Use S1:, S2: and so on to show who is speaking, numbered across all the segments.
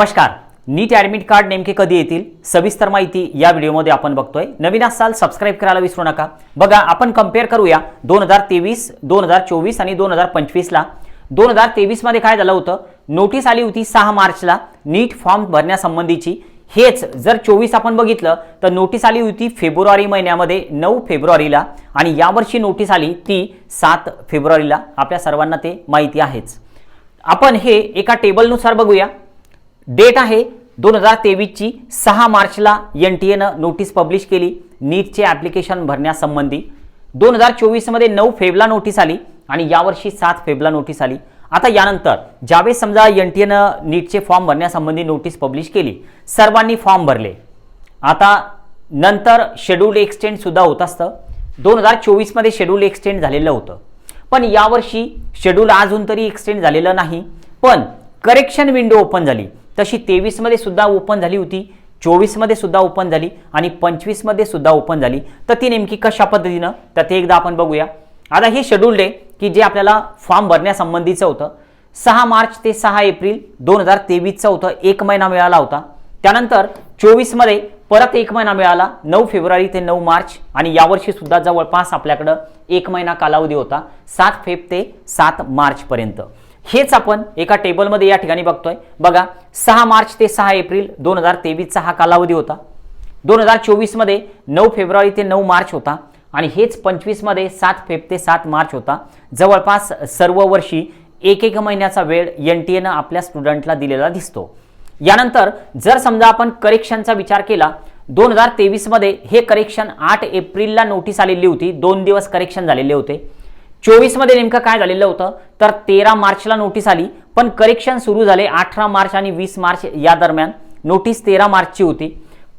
S1: नमस्कार. नीट admit card नेमके कधी येतील? सविस्तर माहिती या व्हिडिओमध्ये आपण बघतोय. नवीन असाल सबस्क्राईब करायला विसरू नका. बघा आपण कंपेअर करूया दोन हजार तेवीस दोन हजार चोवीस आणि दोन हजार पंचवीसला. दोन हजार तेवीसमध्ये काय झालं होतं? नोटीस आली होती सहा मार्चला नीट फॉर्म भरण्यासंबंधीची. हेच जर चोवीस आपण बघितलं तर नोटीस आली होती फेब्रुवारी महिन्यामध्ये नऊ फेब्रुवारीला. आणि यावर्षी नोटीस आली ती सात फेब्रुवारीला. आपल्या सर्वांना ते माहिती आहेच. आपण हे एका टेबलनुसार बघूया. डेट आहे दोन हजार तेवीसची. सहा मार्चला एन टी एनं नोटीस पब्लिश केली. नीटचे ॲप्लिकेशन भरण्यासंबंधी. दोन हजार चोवीसमध्ये नऊ फेबला नोटीस आली आणि यावर्षी सात फेबला नोटीस आली. आता यानंतर ज्यावेळेस समजा एन टी एनं नीटचे फॉर्म भरण्यासंबंधी नोटीस पब्लिश केली सर्वांनी फॉर्म भरले. आता नंतर शेड्यूल एक्सटेंडसुद्धा होत असतं. दोन हजार चोवीसमध्ये शेड्यूल एक्सटेंड झालेलं होतं. पण यावर्षी शेड्यूल अजून तरी एक्सटेंड झालेलं नाही. पण करेक्शन विंडो ओपन झाली. तशी तेवीसमध्ये सुद्धा ओपन झाली होती चोवीसमध्ये सुद्धा ओपन झाली आणि पंचवीसमध्ये सुद्धा ओपन झाली. तर ती नेमकी कशा पद्धतीनं? तर ते एकदा आपण बघूया. आता हे शेड्यूल्ड आहे की जे आपल्याला फॉर्म भरण्यासंबंधीचं होतं. सहा मार्च ते सहा एप्रिल दोन हजार तेवीसचं होतं एक महिना मिळाला होता. त्यानंतर चोवीसमध्ये परत एक महिना मिळाला नऊ फेब्रुवारी ते नऊ मार्च आणि यावर्षी सुद्धा जवळपास आपल्याकडं एक महिना कालावधी होता सात फेब ते सात मार्चपर्यंत. हेच आपण एका टेबलमध्ये या ठिकाणी बघतोय. बघा सहा मार्च ते सहा एप्रिल दोन हजार तेवीसचा हा कालावधी होता. दोन हजार चोवीसमध्ये नऊ फेब्रुवारी ते नऊ मार्च होता आणि हेच पंचवीसमध्ये सात फेब ते सात मार्च होता. जवळपास सर्व वर्षी एक एक महिन्याचा वेळ एन टी एनं आपल्या स्टुडंटला दिलेला दिसतो. यानंतर जर समजा आपण करेक्शनचा विचार केला दोन हजार तेवीसमध्ये हे करेक्शन आठ एप्रिलला नोटीस आलेली होती. दोन दिवस करेक्शन झालेले होते. चोवीसमध्ये नेमकं काय झालेलं होतं? तर तेरा मार्चला नोटीस आली पण करेक्शन सुरू झाले अठरा मार्च आणि वीस मार्च या दरम्यान. नोटीस तेरा मार्चची होती.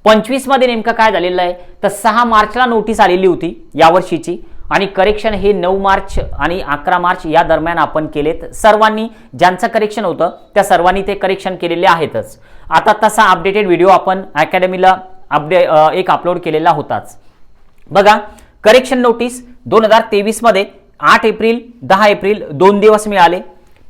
S1: पंचवीसमध्ये नेमकं काय झालेलं आहे? तर सहा मार्चला नोटीस आलेली होती यावर्षीची आणि करेक्शन हे नऊ मार्च आणि अकरा मार्च या दरम्यान आपण केलेत सर्वांनी. ज्यांचं करेक्शन होतं त्या सर्वांनी ते करेक्शन केलेले आहेतच. आता तसा अपडेटेड व्हिडिओ आपण अकॅडमीला अपडे एक अपलोड केलेला होताच. बघा करेक्शन नोटीस दोन हजार तेवीसमध्ये आठ एप्रिल दहा एप्रिल दोन दिवस मिळाले.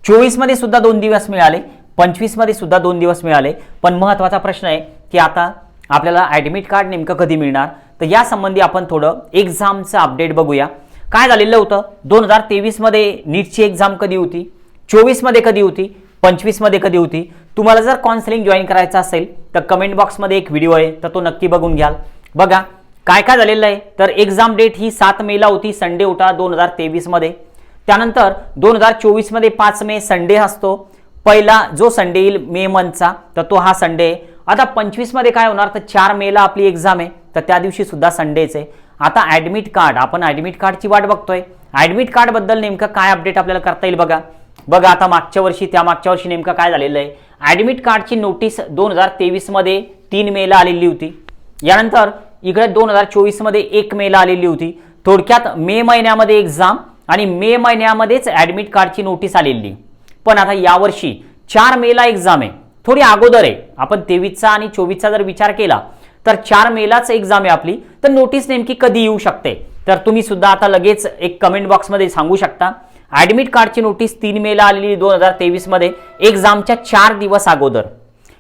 S1: चोवीसमध्ये सुद्धा दोन दिवस मिळाले. पंचवीसमध्ये सुद्धा दोन दिवस मिळाले. पण महत्त्वाचा प्रश्न आहे की आता आपल्याला ॲडमिट कार्ड नेमकं कधी मिळणार? तर यासंबंधी आपण थोडं एक्झामचं अपडेट बघूया. काय झालेलं होतं? दोन हजार तेवीसमध्ये नीटची एक्झाम कधी होती? चोवीसमध्ये कधी होती? पंचवीसमध्ये कधी होती? तुम्हाला जर काउन्सिलिंग जॉईन करायचं असेल तर कमेंट बॉक्समध्ये एक व्हिडिओ आहे तर तो नक्की बघून घ्याल. बघा काय काय झालेलं आहे? तर एक्झाम डेट ही सात मेला होती संडे होता दोन हजार तेवीसमध्ये त्यानंतर दोन हजार चोवीसमध्ये पाच मे संडे असतो. पहिला जो संडे येईल मे मंथचा तर तो हा संडे आहे. आता पंचवीसमध्ये काय होणार? तर चार मेला आपली एक्झाम आहे. तर त्या दिवशी सुद्धा संडेच आहे. आता ॲडमिट कार्ड आपण ॲडमिट कार्डची वाट बघतोय. ॲडमिट कार्डबद्दल नेमकं काय अपडेट आपल्याला करता येईल बघा. बघा आता मागच्या वर्षी त्या मागच्या वर्षी नेमकं काय झालेलं आहे? ॲडमिट कार्डची नोटीस दोन हजार तेवीसमध्ये तीन मेला आलेली होती. यानंतर इकडे दोन हजार चोवीसमध्ये एक मेला आलेली होती. थोडक्यात मे महिन्यामध्ये एक्झाम आणि मे महिन्यामध्येच ॲडमिट कार्डची नोटीस आलेली. पण आता यावर्षी चार मेला एक्झाम आहे. थोडी अगोदर आहे. आपण तेवीसचा आणि चोवीसचा जर विचार केला तर चार मेलाच एक्झाम आहे आपली. तर नोटीस नेमकी कधी येऊ शकते? तर तुम्ही सुद्धा आता लगेच एक कमेंट बॉक्समध्ये सांगू शकता. ॲडमिट कार्डची नोटीस तीन मेला आलेली दोन हजार तेवीसमध्ये एक्झामच्या चार दिवस अगोदर.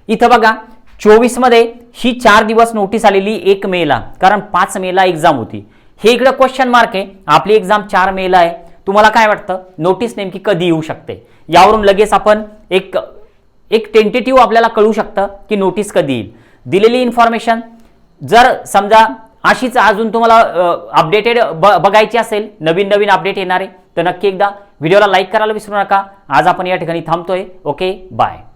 S1: इथं बघा चोवीसमध्ये ही चार दिवस नोटीस आलेली एक मेला कारण पाच मेला एक्झाम होती. हे इकडं क्वेश्चन मार्क आहे. आपली एक्झाम चार मेला आहे. तुम्हाला काय वाटतं? नोटीस नेमकी कधी येऊ शकते? यावरून लगेच आपण एक एक टेंटेटिव्ह आपल्याला कळू शकतं की नोटीस कधी येईल. दिलेली इन्फॉर्मेशन जर समजा अशीच अजून तुम्हाला अपडेटेड ब बघायची असेल नवीन नवीन अपडेट येणार आहे तर नक्की एकदा व्हिडिओला लाईक करायला विसरू नका. आज आपण या ठिकाणी थांबतोय. Okay bye